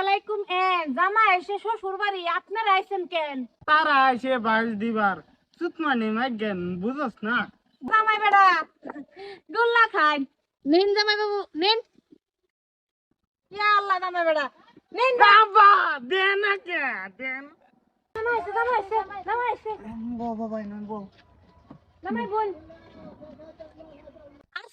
আলাইকুম এন জামাই এসে শ্বশুর বাড়ি আপনারা আইছেন কেন? তারা এসে বাস দিবার। চুতমানি মাইগেন বুঝস না? জামাই বেড়া গোল্লা খান। নিন জামাই বাবু নিন। ইয়া আল্লাহ জামাই বেড়া নিন। বাবা দে না কে দেন। জামাই এসে জামাই এসে জামাই এসে। বো বাবা না বো জামাই বোন।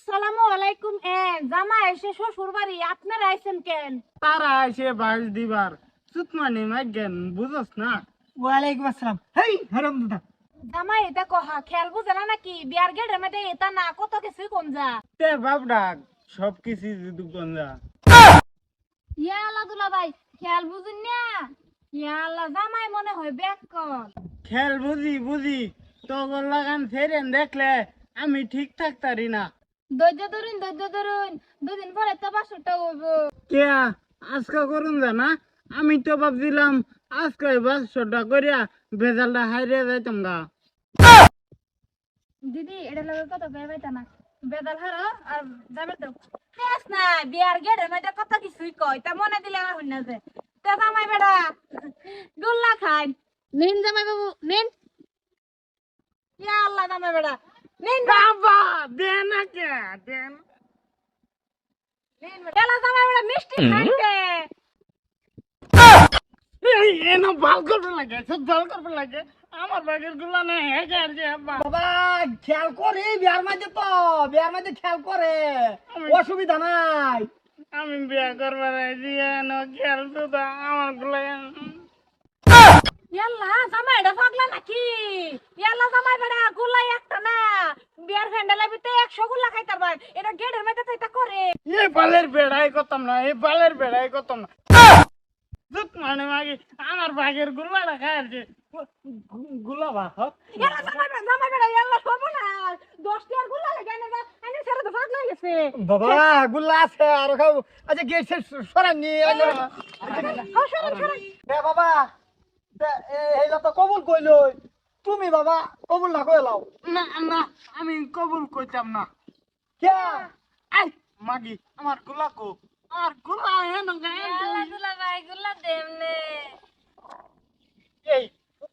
আসসালামু আলাইকুম এন জামাই এসে শ্বশুর বাড়ি আপনারা আইছেন কেন? তারা এসে বাস দিবার চুতমানি মাইগেন বুঝস না? ওয়ালাইকুম আসসালাম। হেই হারাম দাদা। জামাই এটা কহা খেয়াল বুঝে না নাকি? বিয়ার গেটের মধ্যে এটা না কত কিছুই কম যা। তে বাপ ডাক সব কিছু যদি গঞ্জা ইয়া আল্লাহ দুলা ভাই খেয়াল বুঝুন না? ইয়া আল্লাহ জামাই মনে হয় ব্যাক কর। খেল বুঝি বুঝি তগর লাগান ফেরেন দেখলে আমি ঠিক থাকতারি না। ধৈর্য ধরুন ধৈর্য ধরুন। দুদিন পরে তো বাসরটা হইব। কে আজকে করুন জানা? আমি তো ভাবছিলাম আজকে বাস ছটা করিয়া ভেজালটা হারিয়ে যাইতাম গা। দিদি এটা লাগে কত বে বাইতা না? বেদাল হারো আর যাবে তো ফেস না বিয়ার গেটের মধ্যে কত কিছুই কয় তা মনে দিলে আমার হইনা যে। তা জামাই বেড়া গুল্লা খাই নিন জামাই বাবু নিন। ইয়া আল্লাহ জামাই বেড়া বাবা কে দেন নিন জামাই বেড়া মিষ্টি খাইতে। এনো ভালো করবে লাগে সব ভালো করবে লাগে। আমার বাগেরগুলা না যে বাবা খেয়াল করে বিয়ার মাঝে তো বিয়ার মাঝে খেয়াল করে। অসুবিধা নাই। আমি বিয়া করবার দিয়ে এনো খেয়াল সুদা আমারগুলা ইয়াল্লা জামাই এটা পাগলা নাকি? ইয়াল্লা জামাই বেড়া গুল্লাই একটা না। বিয়ার ফ্যান্ডেলের ভিতরে একশো গুল্লা খাইতে পারবেন এটা গেটের মধ্যে এটা করে। এই বালের বেড়াই করতাম না এই বালের বেড়াই করতাম না। জুত মানে মাগি আমার বাগের গুলাটা খায় আর যে গুলা ভাগ ইয়াল্লা জামাই বেড়া জামাই বেড়া ইয়াল্লা সব না দশটি আর গুল্লা লাগে না আমি ছেড়ে তো পাগলা গেছে। বাবা গুল্লা আছে আর খাও। আচ্ছা গেট সরেন। এ বাবা এইটা তো কবুল কইলো তুমি বাবা কবুল না কইলাও না না আমি কবুল কইতাম না। কে? আই মাগি আমারগুলা কো। আমারগুলা এনো গায়ে গুল্লা ভাই গুল্লা দেমনে এই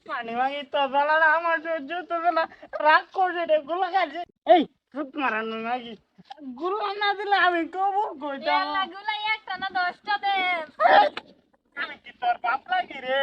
মানে মাগি তো বেলা আমার সহ্য তো বেলা রাগ করছে রে গুলা খাইছে। এই চুপ মারানো মাগি। গুলা না দিলে আমি কবুল কইতাম গুল্লা একটা না দশটা দেন আমি কি তোর বাপ লাগি রে?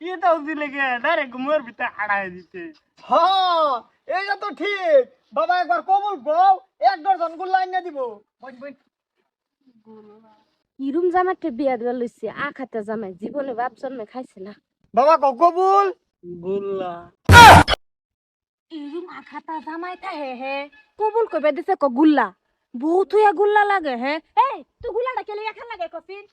এটাও দিলে গে ডাইরেক্ট মোর ভিতরে হারাই দিতে হ্যাঁ এইটা তো ঠিক। বাবা একবার কবুল কও এক ডজন গুল্লা আইনা দিব। বইন বইন। ইরুম জামাইতে বিয়া দিবা লইছে আ খাতে জামাই জীবনে বাপ জন্মে খাইছে না। বাবা কও কবুল? গুলা ইরুম আখাতা জামাই তাহে হে কবুল কইবে দিছে ক গুল্লা। বহুত হইয়া গুল্লা লাগে হে। এই তুই গুল্লাটা কেলে এখন লাগে কফিন?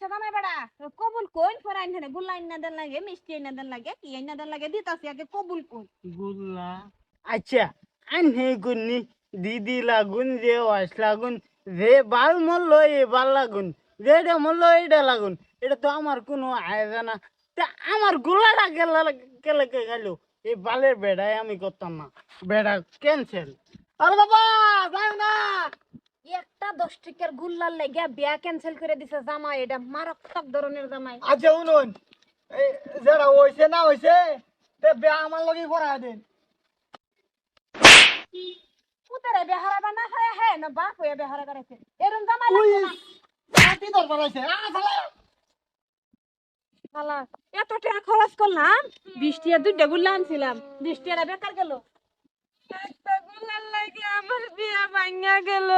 আচ্ছা জামাই বেড়া কবুল কইন পরে আইন হেনে গুল্লা আইনা দেন লাগে মিষ্টি আইনা দেন লাগে কি আইনা দেন লাগে দিতাছি আগে কবুল কই আচ্ছা আন হে গুন্নি দিদি লাগুন যে ওয়াস লাগুন যে বাল মল্ল এ বাল লাগুন যেটা মল্ল এটা লাগুন এটা তো আমার কোনো আয়োজন না। তা আমার গোলাটা গেলা গেলে কে গেল? এই বালের বেড়ায় আমি করতাম না বেড়া ক্যান্সেল আরে বাবা যাও না! একটা দশ টিকার গুল্লার লেগে বিয়া ক্যান্সেল করে দিছে জামাই এটা মারাত্মক ধরনের জামাই। আচ্ছা উনুন হইছে না হইছে তে বে আমার লগে করা দেন। পুতারে বেহারা না হয় হ্যাঁ না বাপ হয়ে করেছে এরম জামাই না। আ শালা! শালা, এত টাকা খরচ করলাম বিশ টিয়া দুইটা গুল্লা আনছিলাম। বিশ টিয়াটা বেকার গেল। একটা গুল্লার লাগে আমার বিয়া ভাঙা গেল।